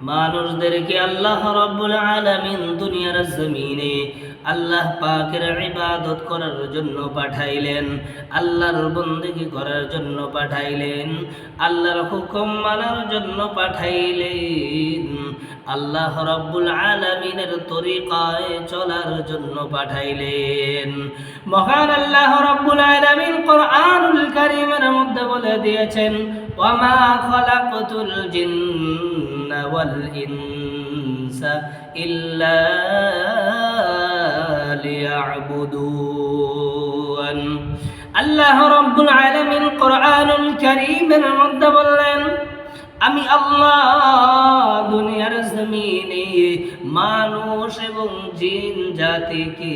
মানুষদেরকে আল্লাহ রব্বুল আলামিন দুনিয়ার জমিনে আল্লাহ পাকের ইবাদত করার জন্য পাঠাইলেন, আল্লাহর বন্দেগি করার জন্য পাঠাইলেন, আল্লাহর হুকুম মানার জন্য পাঠাইলেন, আল্লাহ রব্বুল আলামিনের তরিকায় চলার জন্য পাঠাইলেন। মহান আল্লাহ রব্বুল আলামিন কোরআনুল কারীমের মধ্যে বলে দিয়েছেন ওয়ামা খলাকতুল জিন্না ইল্লা লিয়াবুদুন আল্লাহ রব্বুল আলামিন কোরআনুল কারীমের মধ্যে বললেন আমি আল্লাহ দুনিয়ার জমিনে মানুষ এবং জিন জাতিকে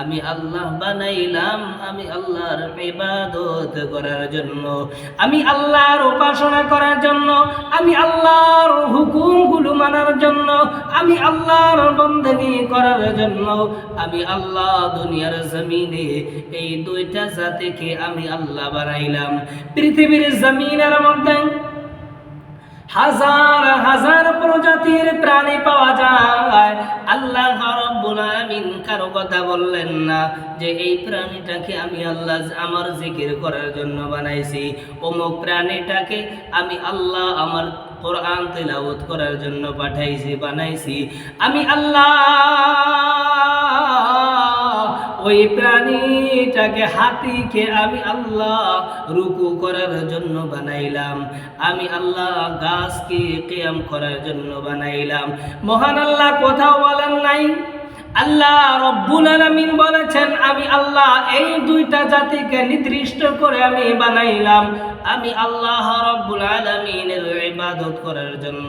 আমি আল্লাহ বানাইলাম, আমি আল্লাহর ইবাদত করার জন্য, আমি আল্লাহর উপাসনা করার জন্য, আমি আল্লাহর হুকুমগুলো মানার জন্য, আমি আল্লাহর বন্দেগি করার জন্য, আমি আল্লাহ দুনিয়ার জমিনে এই দুইটা জাতিকে আমি আল্লাহ বানাইলাম। পৃথিবীর জমিনের মধ্যে হাজার হাজার প্রজাতির প্রাণী পাওয়া যায়। আল্লাহ রব্বুল আলামিন কারও কথা বললেন না যে, এই প্রাণীটাকে আমি আল্লাহ আমার জিকির করার জন্য বানাইছি। অমুক প্রাণীটাকে আমি আল্লাহ আমার কোরআন তেলাওয়াত করার জন্য পাঠাইছি, বানাইছি। আমি আল্লাহ ওই প্রাণীটাকে, হাতিকে আমি আল্লাহ রুকু করার জন্য বানাইলাম। আমি আল্লাহ গাছকে কেয়াম করার জন্য বানাইলাম। মহান আল্লাহ কোথাও বলেন নাই? আল্লাহ রব্বুল আলমিন বলেছেন, আমি আল্লাহ এই দুইটা জাতিকে নির্দিষ্ট করে আমি বানাইলাম। আমি আল্লাহ রব্বুল আলামিনের ইবাদত করার জন্য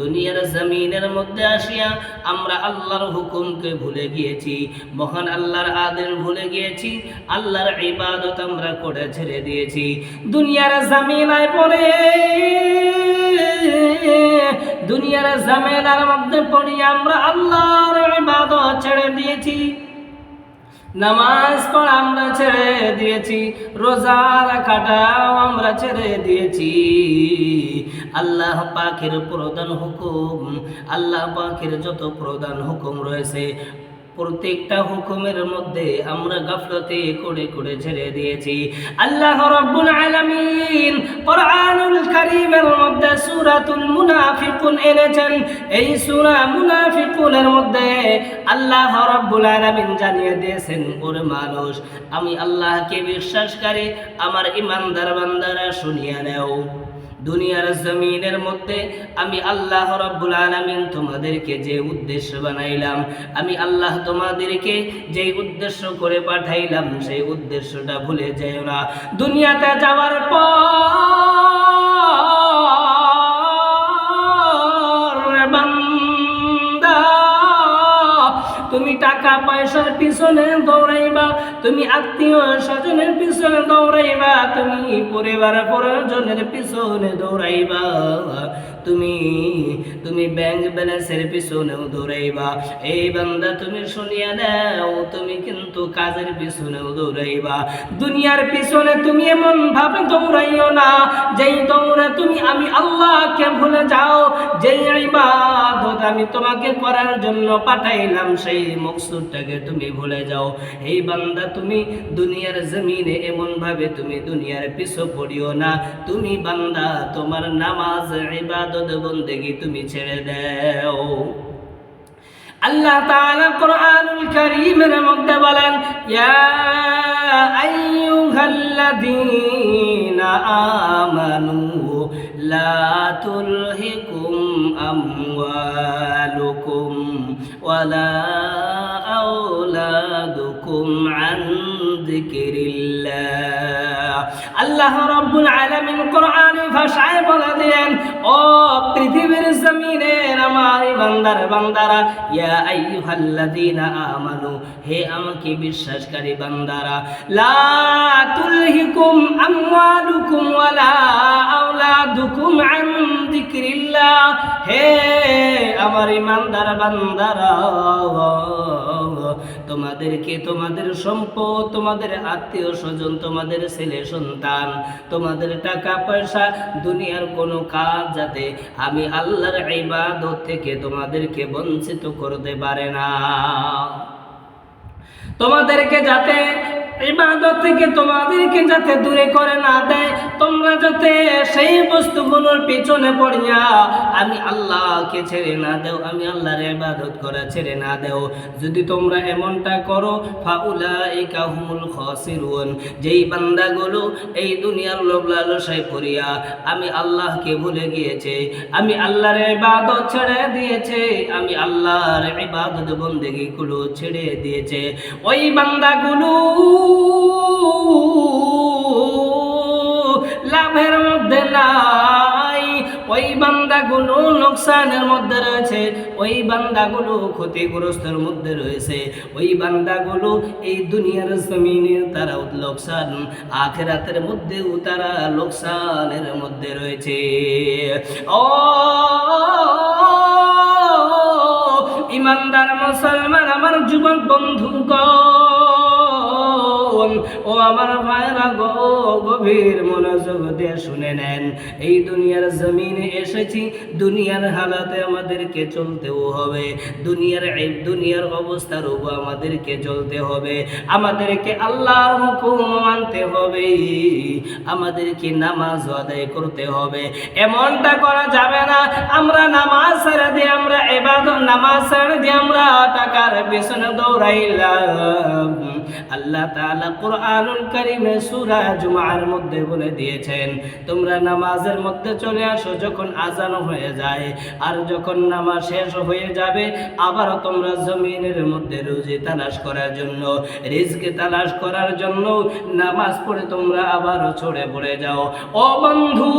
দুনিয়ার জমিনের মধ্যে আসিয়া আমরা আল্লাহর হুকুমকে ভুলে গিয়েছি, মহান আল্লাহর আদেশ ভুলে গিয়েছি, আল্লাহর ইবাদত আমরা করে ছেড়ে দিয়েছি। দুনিয়ার জমিনায় পড়ে, দুনিয়ার জামেলার মধ্যে পড়ি আমরা আল্লাহর ইবাদত ছেড়ে দিয়েছি। নামাজ পড়া আমরা ছেড়ে দিয়েছি, রোজা রাখাটাও আমরা ছেড়ে দিয়েছি। আল্লাহ পাখির প্রধান হুকুম, আল্লাহ পাখির যত প্রধান হুকুম রয়েছে প্রত্যেকটা হুকুমের মধ্যে আমরা গাফলতে করে করে ছেড়ে দিয়েছি। আল্লাহ রাব্বুল আলামিন কোরআনুল কারীমের মধ্যে সূরাতুল মুনাফিকুন এনেছেন। এই সূরা মুনাফিকুনের মধ্যে আল্লাহ রাব্বুল আলামিন জানিয়ে দিয়েছেন, ওরে মানুষ, আমি আল্লাহকে বিশ্বাসকারী, আমার ইমানদার বান্দারা শুনিয়া নেও। দুনিয়ার জমিনের মধ্যে আমি আল্লাহ রব্বুল আলমিন তোমাদেরকে যে উদ্দেশ্য বানাইলাম, আমি আল্লাহ তোমাদেরকে যে উদ্দেশ্য করে পাঠাইলাম, সেই উদ্দেশ্যটা ভুলে যেও না। দুনিয়াতে যাওয়ার পর টাকা পিছনে দৌড়াইবা, তুমি আত্মীয় স্বজনের পিছনে দৌড়াইবা, তুমি পরিবার পরিজনের পিছনে দৌড়াইবা, তুমি তুমি ব্যাংক ব্যালেন্সের পিছনেও দৌড়াইবা। এই বান্দা তুমি শুনিয়া নাও, তুমি কিন্তু কাজের পিছনেও দৌড়াইবা। দুনিয়ার পিছনে তুমি এমন ভাবে দৌড়াইও না, যেই দৌড়ে তুমি আমি আল্লাহকে ভুলে যাও, যেই আমি তোমাকে করার জন্য পাঠাইলাম, সেই মকসুদটাকে তুমি ভুলে যাও। এই বান্দা তুমি দুনিয়ার জমিনে এমন ভাবে তুমি দুনিয়ার পিছু পড়িও না। তুমি বান্দা, তোমার নামাজ, ইবাদত, বন্দেগি তুমি ছেড়ে দাও। আল্লাহ তাআলা কোরআনুল কারীমের মধ্যে বলেন, ইয়া আইয়ুহাল্লাযীনা আমানু লা তুলহিকুম আমওয়ালুকুম ওয়ালা আল্লাহ রাব্বুল আলামিন কোরআনে ভাষায় বলে দেন ও পৃথিবীর জমিনের আমার বান্দার বান্দারা, ইয়া আইয়ুহাল্লাযীনা আমানু, হে আমাকে বিশ্বাসকারী বান্দারা, লা তুলহিকুম আমওয়ালুকুম ওয়ালা আওলাদুকুম আন যিকরিল্লাহ, হে আমার ইমানদার বান্দারা তোমাদেরকে তোমাদের সম্পদ, তোমাদের আত্মীয় স্বজন, তোমাদের ছেলে সন্তান, তোমাদের টাকা পয়সা, দুনিয়ার কোনো কাজ যাতে আমি আল্লাহর ইবাদত থেকে তোমাদেরকে বঞ্চিত করতে পারে না। তোমাদেরকে যাতে ইবাদত থেকে তোমাদেরকে যাতে দূরে করে না দেয় তোমরা যাতে সেই বস্তুগুলোর পিছনে পড়িয়া আমি আল্লাহকে ছেড়ে না দেও, আমি আল্লাহর ইবাদত করা ছেড়ে না দেও। যদি তোমরা এমনটা করো, ফাউলাইকা হুমুল খাসিরুন। যেই বান্দাগুলো এই দুনিয়ার লোভ লালসায় পড়িয়া আমি আল্লাহকে ভুলে গিয়েছে, আমি আল্লাহর ইবাদত ছেড়ে দিয়েছে, আমি আল্লাহর ইবাদত বন্দেগীগুলো ছেড়ে দিয়েছে। ওই বান্দাগুলো লাভের মধ্যে নাই। ওই বান্দাগুলো লোকসানের মধ্যে রয়েছে, ওই বান্দাগুলো ক্ষতিগ্রস্তের মধ্যে রয়েছে, ওই বান্দাগুলো এই দুনিয়ার জমিনে তারা লোকসান, আখেরাতের মধ্যেও তারা লোকসানের মধ্যে রয়েছে। ও ইমানদার মুসলমান, আমার যুবক বন্ধুগণ ও আমার ভাইরা গো, গভীর মনোযোগ দিয়ে শুনে নেন। এই দুনিয়ার জমিনে এসেছি, দুনিয়ার হালাতে আমাদেরকে চলতেও হবে। দুনিয়ার এই, দুনিয়ার অবস্থার উপর আমাদেরকে চলতে হবে। আমাদেরকে আল্লাহর হুকুম মানতে হবে। আমাদেরকে নামাজ আদায় করতে হবে। এমনটা করা যাবে না, আমরা নামাজ ছেড়ে দিয়ে আমরা এবাদত, নামাজ ছেড়ে দিয়ে আমরা টাকার পেছনে দৌড়াইলাম। আল্লাহ তাআলা কোরআনুল কারীমে সূরা জুমার মধ্যে বলে দিয়েছেন, তোমরা নামাজের মধ্যে চলে আসো যখন আজান হয়ে যায়, আর যখন নামাজ শেষ হয়ে যাবে, আবারও তোমরা জমিনের মধ্যে রুজি তালাশ করার জন্য, রিজকে তালাশ করার জন্য নামাজ পড়ে তোমরা আবারও ছড়ে পড়ে যাও। ও বন্ধু!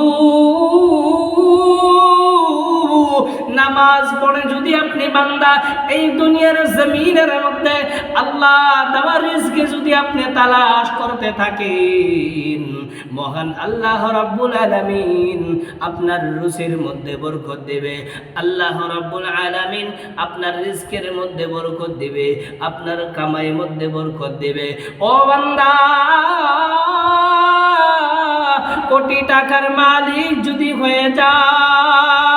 নামাজ পড়ে যদি আপনি বান্দা, এই দুনিয়ার জমিনের মধ্যে আল্লাহ দেওয়ার রিজকে যদি আপনি তালাশ করতে থাকেন, মহান আল্লাহ রাব্বুল আলামিন আপনার রুচির মধ্যে বরকত দেবে। আল্লাহ রাব্বুল আলামিন আপনার রিজকের মধ্যে বরকত দেবে, আপনার কামাইয়ের মধ্যে বরকত দেবে। ও বান্দা, কোটি টাকার মালিক যদি হয়ে যান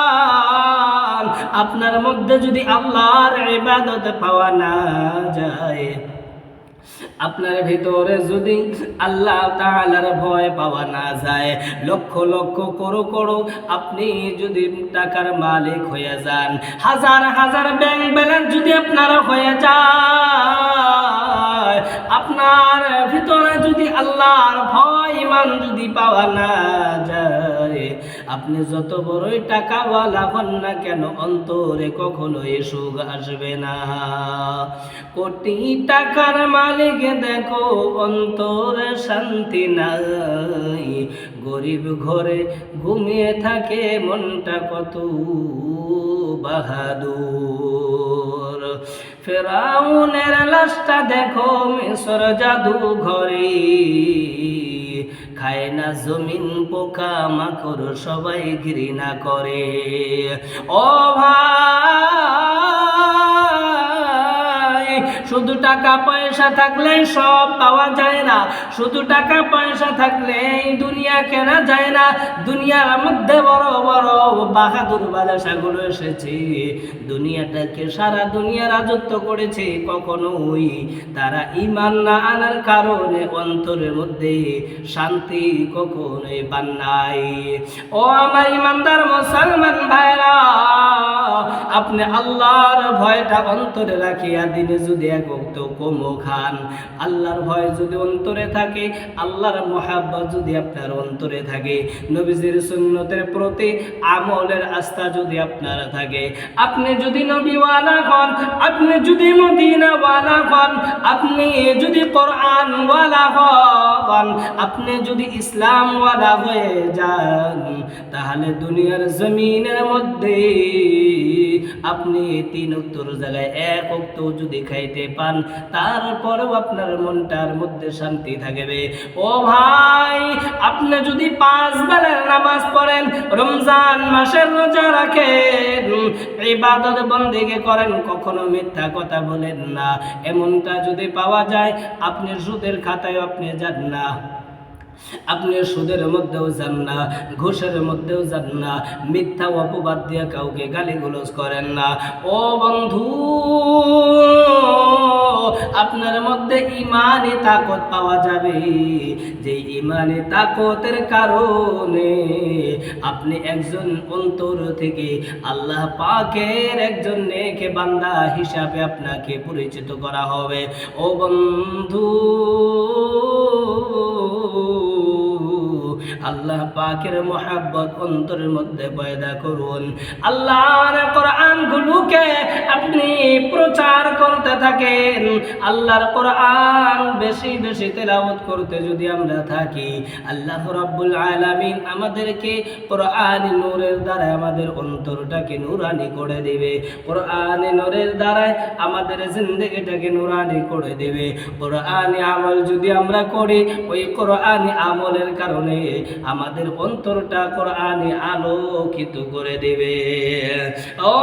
আপনার মধ্যে যদি আল্লাহর ইবাদত পাওয়া না যায়, আপনার ভিতরে যদি আল্লাহ তাআলার ভয় পাওয়া না যায়, লক্ষ লক্ষ করো করো আপনি যদি টাকার মালিক হয়ে যান, হাজার হাজার ব্যাংক ব্যালেন্স যদি আপনার হয়ে যায়। আপনার ভিতরে যদি আল্লাহর ভয় ইমান যদি পাওয়া না যায়, আপনি যত বড়ই টাকাওয়ালা হন না কেন, অন্তরে কখনোই সুখ আসবে না। কোটি টাকার মালিক দেখো, অন্তরে শান্তি নাই। গরিব ঘরে ঘুমিয়ে থাকে, মনটা কত বাহাদুর। ফেরাউনের লাশটা দেখো, মিশর জাদু ঘরে খায় না জমিন, পোকা মাকড় সবাই ঘৃণা করে। ও ভাই, শুধু টাকা পয়সা থাকলে সব পাওয়া যায় শুধু টাকা পয়সা থাকলে এই দুনিয়া কেনা যায় না। দুনিয়ার মধ্যে বড় বড় বাহাদুর বাদশাগুলো এসেছে। দুনিয়াটাকে সারা দুনিয়া রাজত্ব করেছে কখনোই। তারা ইমান না আনার কারণে অন্তরের মধ্যে শান্তি কখনোই পান নাই। ও আমার ইমানদার মুসলমান ভাইরা আপনি আল্লাহর ভয়টা অন্তরে রাখিয়া দিনে, যদি এক কম খান। আল্লাহর ভয় যদি অন্তরে থাকে, আল্লাহর মহাব্বত যদি আপনার অন্তরে থাকে। নবীজির সুন্নতের প্রতি আমলের আস্থা যদি আপনার থাকে। আপনি যদি নবীওয়ালা হন, আপনি যদি মদিনাওয়ালা হন, আপনি যদি কোরআনওয়ালা হন, আপনি যদি ইসলামওয়ালা হয়ে যান, তাহলে দুনিয়ার জমিনের মধ্যে আপনি তিন উত্তর জায়গায় এক উক্ত যদি খাইতে পান, তারপরেও আপনার মনটার মধ্যে শান্তি থাকবে। ও ভাই আপনি যদি পাঁচ বেলার নামাজ পড়েন, রমজান মাসের রোজা রাখেন, ইবাদত বন্দেগে করেন, কখনো মিথ্যা কথা বলেন না। এমনটা যদি পাওয়া যায়, আপনি সুদের খাতায় আপনি যান না। আপনি সুদের মধ্যেও যান না, ঘুষের মধ্যেও যান না, মিথ্যা অপবাদ দিয়ে কাউকে গালিগুলোজ করেন না। ও বন্ধু! আপনার মধ্যে ইমানে তাকত পাওয়া যাবে। যে ইমানে তাকতের কারণে আপনি একজন অন্তর থেকে আল্লাহ পাকের একজন নেকে বান্দা হিসাবে আপনাকে পরিচিত করা হবে। ও বন্ধু আল্লাহ পাকের মোহাব্বত অন্তরের মধ্যে পয়দা করুন। আল্লাহর কোরআন গুলোকে আপনি প্রচার করতে থাকেন। আল্লাহর কোরআন বেশি বেশি তেলাওয়াত করতে যদি আমরা থাকি, আল্লাহ রাব্বুল আলামিন আমাদেরকে কোরআন নূরের দ্বারা আমাদের অন্তরটাকে নুরানি করে দিবে। কোরআন নূরের দ্বারায় আমাদের জিন্দগিটাকে নুরানি করে দেবে। কোরআনি আমল যদি আমরা করি, ওই কোরআনি আমলের কারণে আমাদের অন্তরটা কোরআনে আলোকিত করে দেবে। ও